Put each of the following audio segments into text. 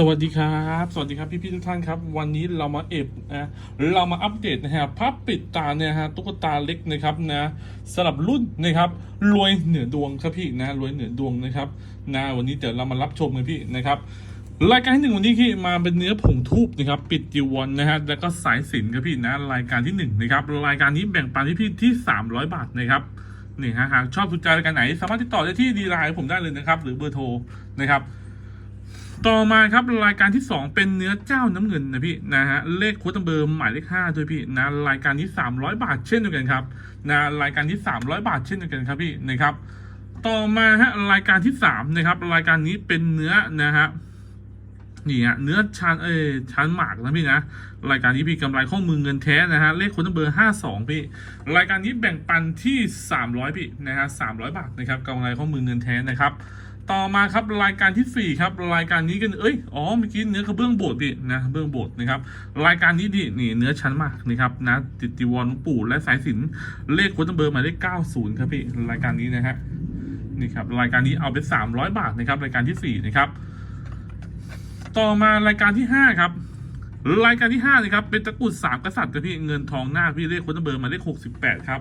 สวัสดีครับ สวัสดีครับพี่พี่ๆทุกท่านครับ วันนี้เรามาเอบนะเรามาอัปเดตนะฮะภาพปิดตาเนี่ยฮะตุ๊กตาเล็กนะครับนะสลับรุ่นนะครับรวยเหนือดวงครับพี่นะรวยเหนือดวงนะครับนะวันนี้เดี๋ยวเรามารับชมกันพี่นะครับรายการที่หนึ่งวันนี้ที่มาเป็นเนื้อผงทูบนะครับปิดจีวรนะฮะแล้วก็สายสินครับพี่นะรายการที่หนึ่งนะครับรายการนี้แบ่งปันพี่พี่ๆที่สามร้อยบาทนะครับนี่ฮะหากชอบถูกใจรายการไหน สามารถติดต่อได้ที่ดีไลน์ผมได้เลยนะครับหรือเบอร์โทรนะครับ ต่อมาครับรายการที่ 2 เป็นเนื้อเจ้าน้ำเงินนะพี่นะฮะเลขโค้ดเบอร์หมายเลข5ด้วยพี่นะรายการนี้300 บาทเช่นเดียวกันครับนะรายการที่ 300 บาทเช่นเดียวกันครับพี่นะครับ ต่อมาฮะรายการที่3นะครับรายการนี้เป็นเนื้อนะฮะนี่ฮะเนื้อชานเอชานหมากนะพี่นะรายการนี้พี่กำไรข้อมือเงินแท้นะฮะเลขโค้ดเบอร์52พี่รายการนี้แบ่งปันที่300พี่นะฮะ300บาทนะครับกำไรข้อมือเงินแท้นะครับ ต่อมาครับรายการที่ 4 ครับ รายการนี้กันเอ้ยอ๋อเมื่อกี้เนื้อกระเบื้องโบสถ์ดินะเบื้องโบด์นะครับรายการนี้ดินี่เนื้อชั้นมากนะครับนะติดติวรหลวงปู่และสายสินเลขโค้ดเบอร์หมายเลข90 ครับพี่รายการนี้นะฮะนี่ครับรายการนี้เอาไป300 บาทนะครับรายการที่4นะครับต่อมารายการที่ 5 ครับ รายการที่5นะครับเป็นตะกรุดสามกษัตริย์ครับพี่เงินทองหน้าพี่เลขค้ดเบอร์มาเลข 68 ครับ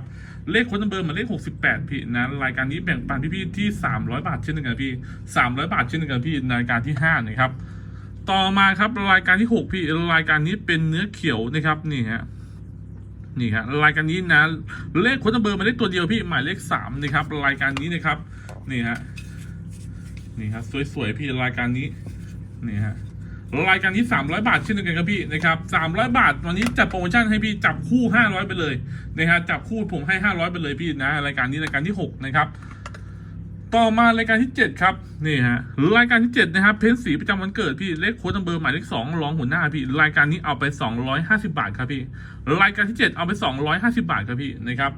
เลขค้ดเบอร์มาเลข 68 พี่นะรายการนี้แบ่งปันพี่ๆที่ 300 บาทเช่นเดียวกันพี่ 300 บาทเช่นเดียวกันพี่รายการที่5นะครับต่อมาครับรายการที่ 6 พี่รายการนี้เป็นเนื้อเขียวนะครับนี่ฮะนี่ครับรายการนี้นะเลขค้ดเบอร์มาเลขตัวเดียวพี่หมายเลข3นะครับรายการนี้นะครับนี่ฮะนี่ครับสวยๆพี่รายการนี้นี่ฮะ รายการนี้300 บาทเช่นเดียวกันครับพี่นะครับ300 บาท วันนี้จัดโปรโมชั่นให้พี่จับคู่ 500 ไปเลยนะครับจับคู่ผมให้ 500 ไปเลยพี่นะรายการนี้รายการที่ 6 นะครับ ต่อมารายการที่ 7 ครับนี่ฮะรายการที่ 7 นะครับ เพ้นสีประจำวันเกิดพี่เลขโค้ดนัมเบอร์หมายเลข2รองหัวหน้าพี่ รายการนี้เอาไป 250 บาทครับพี่ รายการที่ 7 เอาไป 250 บาทครับพี่นะครับ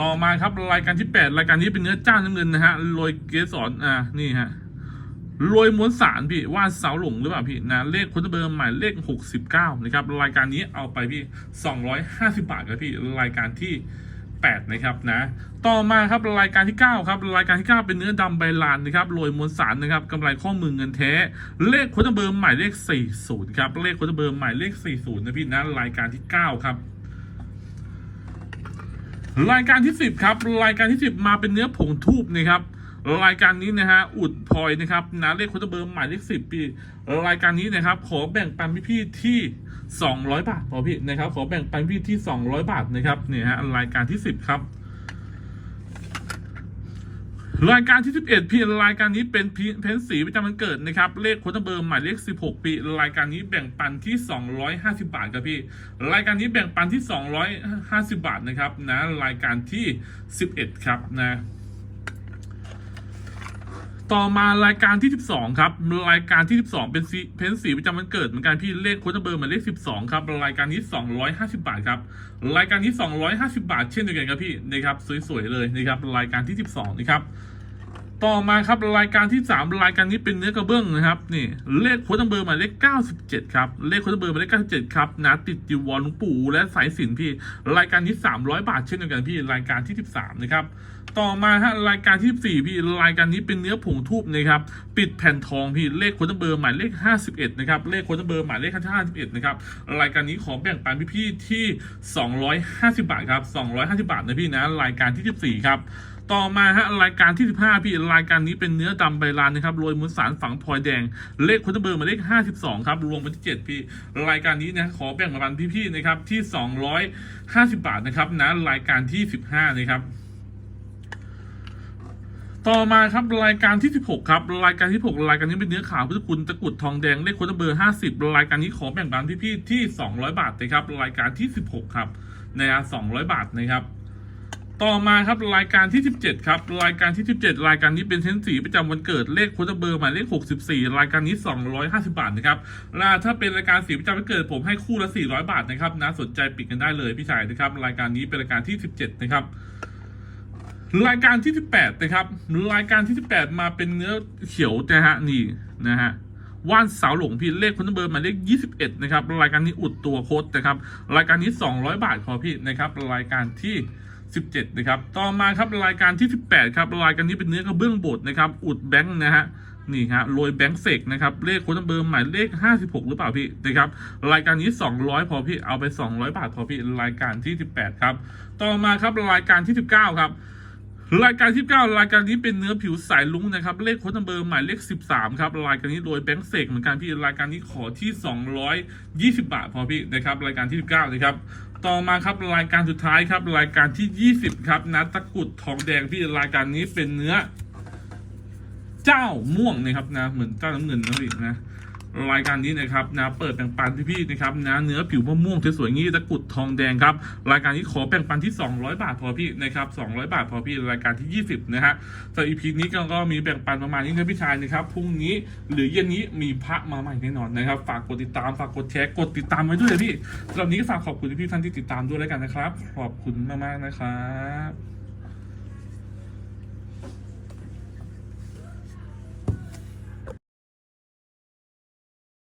ต่อมาครับรายการที่ 8 รายการนี้เป็นเนื้อจ้าน้ำเงินนะฮะโรยเกสรอ่านี่ฮะ รวยม้วนสารพี่ว่าเสาหลงหรือเปล่าพี่นะเลขคุณเบอร์หมายเลข 69 นะครับ รายการนี้เอาไปพี่ 250 บาทครับพี่รายการที่ 8 นะครับนะ ต่อมาครับรายการที่ 9 ครับ รายการที่ 9 เป็นเนื้อดำใบลานนะครับโรยมวลสารนะครับกำไรข้อมือเงินแท้ เลขคุณเบอร์หมายเลข 40 ครับ เลขคุณเบอร์หมายเลข 40 นะพี่นะรายการที่ 9 ครับรายการที่ 10 ครับ รายการที่ 10 มาเป็นเนื้อผงทูบนะครับ รายการนี้นะฮะอุดพลอยนะครับนะเลขคุณเบอร์หมายเลขสิบปีรายการนี้นะครับขอแบ่งปันพี่ๆที่ 200 บาทพอพี่นะครับ ขอแบ่งปันพี่ที่ 200 บาทนะครับเนี่ยฮะรายการที่ 10 ครับรายการที่ 11พี่รายการนี้เป็นพีเพนสีประจำวันเกิดนะครับ เลขโค้ดเบอร์หมายเลข 16 ปี รายการนี้แบ่งปันที่ 250 บาทครับพี่ รายการนี้แบ่งปันที่ 250 บาทนะครับนะ รายการที่ 11 ครับนะ ต่อมารายการที่ 12 ครับ รายการที่ 12 เป็นสีเพนสีประจำวันเกิดเหมือนกันพี่เลขโค้ดเบอร์มาเลข 12 ครับ รายการนี้ 250 บาทครับ รายการนี้ 250 บาท เช่นเดียวกันครับพี่นะครับสวยๆเลยนะครับรายการที่ 12 นะครับ ต่อมาครับรายการที่ 3 รายการนี้เป็นเนื้อกระเบื้องนะครับนี่เลขโค้ดเบอร์หมายเลข97 ครับ เลขโค้ดเบอร์หมายเลข97 ครับนะติดจิวรหลวงปู่และสายสินพี่ รายการนี้ 300 บาทเช่นเดียวกันพี่รายการที่ 13 นะครับ ต่อมาฮะรายการที่ 4 พี่รายการนี้เป็นเนื้อผงทูบนะครับปิดแผ่นทองพี่เลขโค้ดเบอร์หมายเลข 51 นะครับเลขโค้ดเบอร์หมายเลข51 นะครับรายการนี้ขอแบ่งปันพี่ๆที่ 250 บาทครับ250 บาทนะพี่นะรายการที่ 14 ครับ ต่อมาฮะรายการที่ 15 พี่รายการนี้เป็นเนื้อดำใบลานนะครับโรยมุนสารฝังพลอยแดง เลขคุณเบอร์มาเลข 52 ครับรวมเป็นที่ 7 พี่ รายการนี้นะขอแบ่งปันพี่ๆนะครับที่ 250 บาทนะครับนะรายการที่ 15 นะครับต่อมาครับรายการที่ 16 ครับ รายการที่ 6 รายการนี้เป็นเนื้อขาวพุทธคุณตะกุดทองแดงเลขค้ดเบอร์ 50 รายการนี้ขอแบ่งปันพี่ๆที่ 200 บาทนะครับรายการที่ 16 ครับนะฮะ200 บาทนะครับ ต่อมาครับรายการที่ 17 ครับ รายการที่ 17 รายการนี้เป็นเส้นสีประจำวันเกิดเลขโค้ดเบอร์หมายเลข 64 รายการนี้ 250 บาทนะครับและถ้าเป็นรายการสีประจำวันเกิดผมให้คู่ละ 400 บาทนะครับนะสนใจปิดกันได้เลยพี่ชายนะครับ รายการนี้เป็นรายการที่ 17 นะครับรายการที่ 18 นะครับ รายการที่ 18 มาเป็นเนื้อเขียวนะฮะนี่นะฮะว่านสาวหลงพี่เลขคุณเบอร์หมายเลข 21 นะครับ รายการนี้อุดตัวโค้ดนะครับ รายการนี้ 200 บาทขอพี่นะครับ รายการที่ 17 นะครับ ต่อมาครับรายการที่ 18 ครับรายการนี้เป็นเนื้อกระเบื้องบดนะครับ อุดแบงค์นะฮะนี่ฮะโรยแบงค์เฟกนะครับ เลขโค้ดเบอร์หมายเลข 56 หรือเปล่าพี่นะครับ รายการนี้ 200 พอพี่เอาไป 200 บาทพอพี่รายการที่ 18 ครับ ต่อมาครับรายการที่ 19 ครับ รายการที่ 9 รายการนี้เป็นเนื้อผิวสายลุ้งนะครับ เลขโค้ดนัมเบอร์หมายเลข 13 ครับ รายการนี้โดยแบงค์เสกเหมือนกันพี่ รายการนี้ขอที่ 220 บาทพอพี่นะครับ รายการที่ 19 นะครับ ต่อมาครับรายการสุดท้ายครับ รายการที่ 20 ครับนัดตะกุดทองแดงพี่ รายการนี้เป็นเนื้อ เจ้าม่วงนะครับนะ เหมือนเจ้าน้ำเงินนะพี่นะ รายการนี้นะครับนะเปิดแบ่งปันพี่ๆนะครับนะเนื้อผิวมะม่วงสวยๆงี้ตะกุดทองแดงครับรายการนี้ขอแบ่งปันที่ 200 บาทพอพี่นะครับ200 บาทพอพี่รายการที่ 20นะฮะสำหรับ EP นี้ก็ก็มีแบ่งปันประมาณนี้นะพี่ชายนะครับพรุ่งนี้หรือเย็นนี้มีพระมาใหม่แน่นอนนะครับ ฝากกดติดตามฝากกดแชร์กดติดตามไว้ด้วยพี่สำหรับนี้ฝากขอบคุณพี่ท่านที่ติดตามด้วยแล้วกันนะครับ ขอบคุณมากๆนะครับ